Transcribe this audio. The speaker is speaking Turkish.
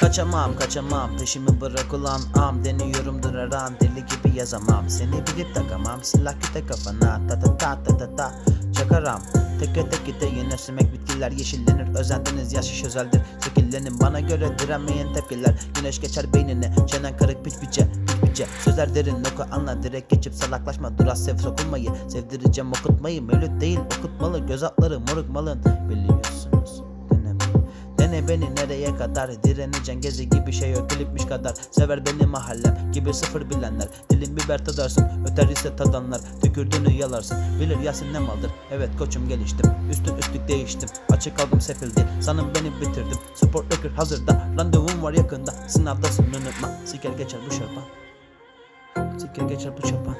Kaçamam kaçamam. Peşimi bırak ulan am Deniyorumdur her an. Deli gibi yazamam. Seni bilip takamam. Silah küte kafana. Ta ta ta ta ta ta. Çakaram. Teke teke de yine simek bitkiler. Yeşillenir Özendiniz yaş özeldir. Şekillenin bana göre direnmeyen tepkiler. Güneş geçer beynine çenen kırık piç piçe piç piçe. Sözler derin oku anla direkt geçip salaklaşma. Dur az sev sokulmayı. Sevdireceğim okutmayı. Mevlüt değil okutmalı. Göz altları moruk malın. Deneme Dene beni nereye kadar? Direneceksin gezi gibi şey yok klipmiş kadar. Sever beni mahallem gibi sıfır bilenler. Dilim biber tadarsın öter ise tadanlar. Tükürdüğünü yalarsın bilir Yasin ne maldır. Evet koçum geliştim üstün üstlük değiştim. Açık aldım sefil değil sanım beni bitirdim. Sport record hazırda randevum var yakında. Sınavdasın unutma siker geçer bu şapan Siker geçer bu şapan